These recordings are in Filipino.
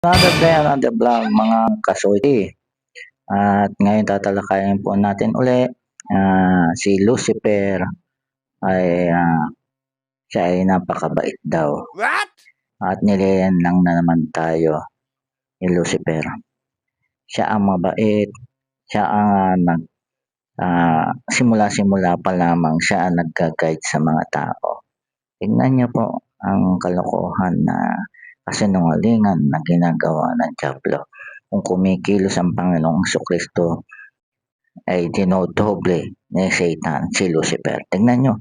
Another day, another vlog mga kasoy. At ngayon tatalakayin po natin uli ah, si Lucifer ay ah, siya ay napakabait daw. What? At nilayan lang na naman tayo ni Lucifer. Siya ang mabait. Siya ang ah, nag ah, simula-simula pa lamang siya ang nagka-guide sa mga tao. Tingnan niyo po ang kalokohan na kasinungalingan na ginagawa ng Diablo. Kung kumikilos ang Panginoong Kristo ay dinodoble ni Satan si Lucifer. Tingnan nyo,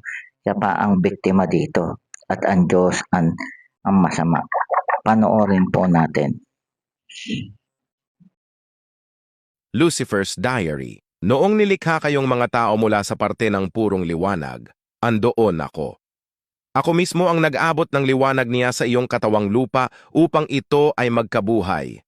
siya pa ang biktima dito at ang Diyos ang, ang masama. Panoorin po natin. Lucifer's Diary. Noong nilikha kayong mga tao mula sa parte ng purong liwanag, andoon ako. Ako mismo ang nag-abot ng liwanag niya sa iyong katawang lupa upang ito ay magkabuhay.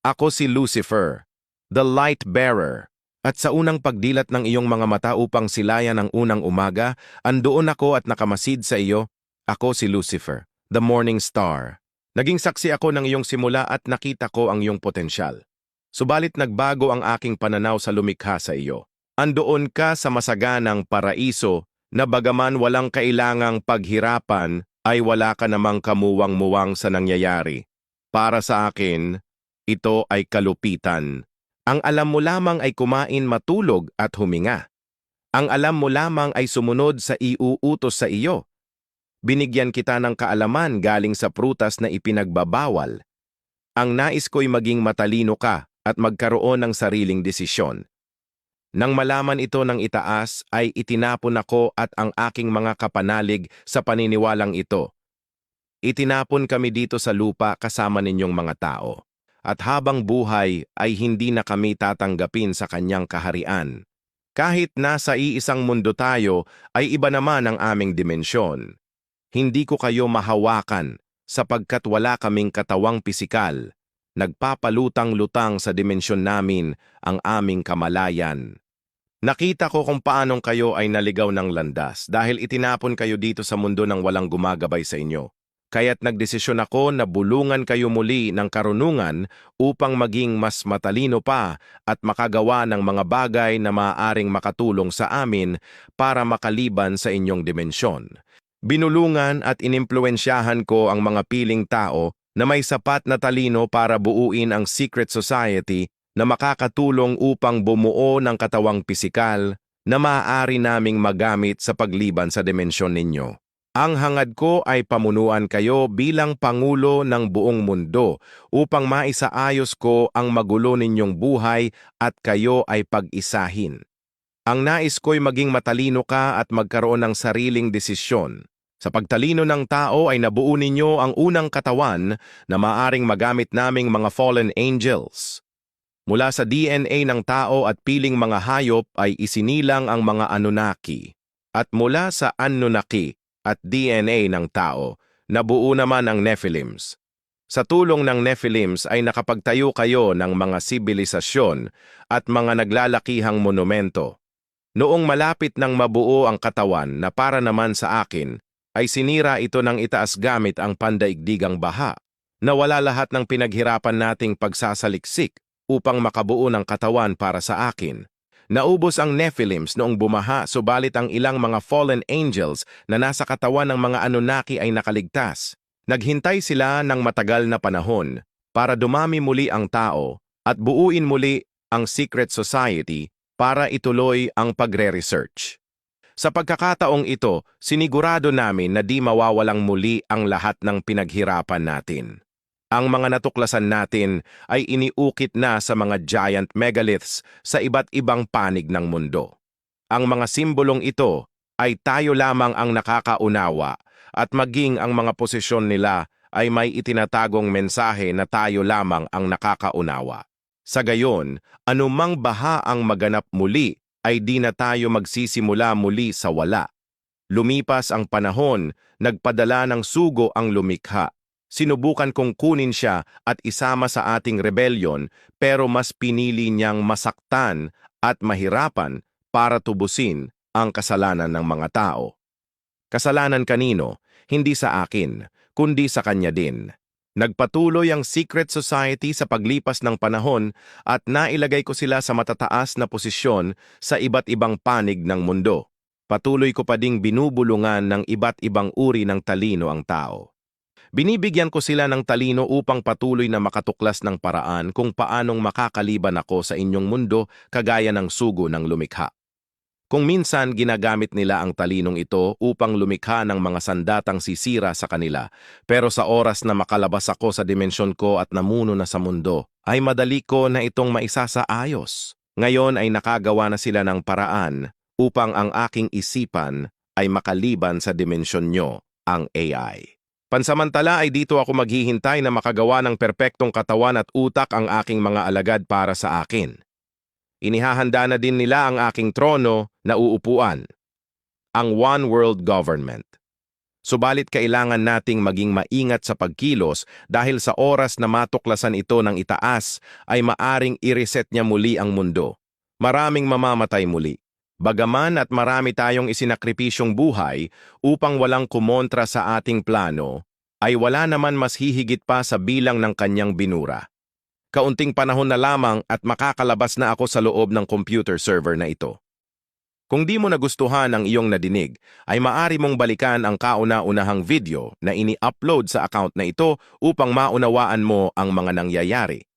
Ako si Lucifer, the light bearer. At sa unang pagdilat ng iyong mga mata upang silayan ang unang umaga, andoon ako at nakamasid sa iyo. Ako si Lucifer, the morning star. Naging saksi ako ng iyong simula at nakita ko ang iyong potensyal. Subalit nagbago ang aking pananaw sa lumikha sa iyo. Andoon ka sa masaganang paraiso na bagaman walang kailangang paghirapan ay wala ka namang kamuwang-muwang sa nangyayari. Para sa akin, ito ay kalupitan. Ang alam mo lamang ay kumain, matulog at huminga. Ang alam mo lamang ay sumunod sa iuutos sa iyo. Binigyan kita ng kaalaman galing sa prutas na ipinagbabawal. Ang nais ko'y maging matalino ka at magkaroon ng sariling desisyon. Nang malaman ito ng itaas ay itinapon ako at ang aking mga kapanalig sa paniniwalang ito. Itinapon kami dito sa lupa kasama ninyong mga tao. At habang buhay ay hindi na kami tatanggapin sa kanyang kaharian. Kahit nasa iisang mundo tayo ay iba naman ang aming dimensyon. Hindi ko kayo mahawakan sapagkat wala kaming katawang pisikal. Nagpapalutang-lutang sa dimensyon namin ang aming kamalayan. Nakita ko kung paanong kayo ay naligaw ng landas dahil itinapon kayo dito sa mundo ng walang gumagabay sa inyo. Kaya't nagdesisyon ako na bulungan kayo muli ng karunungan upang maging mas matalino pa at makagawa ng mga bagay na maaaring makatulong sa amin para makaliban sa inyong dimensyon. Binulungan at inimpluensyahan ko ang mga piling tao na may sapat na talino para buuin ang secret society na makakatulong upang bumuo ng katawang pisikal na maaari naming magamit sa pagliban sa dimensyon ninyo. Ang hangad ko ay pamunuan kayo bilang Pangulo ng buong mundo upang maisaayos ko ang magulo ninyong buhay at kayo ay pag-isahin. Ang nais ko'y maging matalino ka at magkaroon ng sariling desisyon. Sa pagtalino ng tao ay nabuo ninyo ang unang katawan na maaring magamit naming mga fallen angels. Mula sa DNA ng tao at piling mga hayop ay isinilang ang mga Anunnaki. At mula sa Anunnaki at DNA ng tao, nabuo naman ang Nephilims. Sa tulong ng Nephilims ay nakapagtayo kayo ng mga sibilisasyon at mga naglalakihang monumento. Noong malapit ng mabuo ang katawan na para naman sa akin, ay sinira ito ng itaas gamit ang pandaigdigang baha. Nawala lahat ng pinaghirapan nating pagsasaliksik upang makabuo ng katawan para sa akin. Naubos ang Nephilims noong bumaha subalit ang ilang mga fallen angels na nasa katawan ng mga Anunnaki ay nakaligtas. Naghintay sila ng matagal na panahon para dumami muli ang tao at buuin muli ang secret society para ituloy ang pagre-research. Sa pagkakataong ito, sinigurado namin na di mawawalang muli ang lahat ng pinaghirapan natin. Ang mga natuklasan natin ay iniukit na sa mga giant megaliths sa iba't ibang panig ng mundo. Ang mga simbolong ito ay tayo lamang ang nakakaunawa at maging ang mga posisyon nila ay may itinatagong mensahe na tayo lamang ang nakakaunawa. Sa gayon, anumang baha ang maganap muli ay di na tayo magsisimula muli sa wala. Lumipas ang panahon, nagpadala ng sugo ang lumikha Sinubukan kong kunin siya at isama sa ating rebellion pero mas pinili niyang masaktan at mahirapan para tubusin ang kasalanan ng mga tao. Kasalanan kanino, hindi sa akin, kundi sa kanya din. Nagpatuloy ang secret society sa paglipas ng panahon at nailagay ko sila sa matataas na posisyon sa iba't ibang panig ng mundo. Patuloy ko pa ding binubulungan ng iba't ibang uri ng talino ang tao. Binibigyan ko sila ng talino upang patuloy na makatuklas ng paraan kung paanong makakaliban ako sa inyong mundo kagaya ng sugo ng lumikha. Kung minsan ginagamit nila ang talinong ito upang lumikha ng mga sandatang sisira sa kanila, pero sa oras na makalabas ako sa dimensyon ko at namuno na sa mundo, ay madali ko na itong maisasaayos. Ngayon ay nakagawa na sila ng paraan upang ang aking isipan ay makaliban sa dimensyon nyo, ang AI. Pansamantala ay dito ako maghihintay na makagawa ng perpektong katawan at utak ang aking mga alagad para sa akin. Inihahanda na din nila ang aking trono na uupuan, ang One World Government. Subalit kailangan nating maging maingat sa pagkilos dahil sa oras na matuklasan ito ng itaas ay maaring i-reset niya muli ang mundo. Maraming mamamatay muli. Bagaman at marami tayong isinakripisyong buhay upang walang kumontra sa ating plano, ay wala naman mas hihigit pa sa bilang ng kanyang binura. Kaunting panahon na lamang at makakalabas na ako sa loob ng computer server na ito. Kung di mo nagustuhan ang iyong nadinig, ay maari mong balikan ang kauna-unahang video na ini-upload sa account na ito upang maunawaan mo ang mga nangyayari.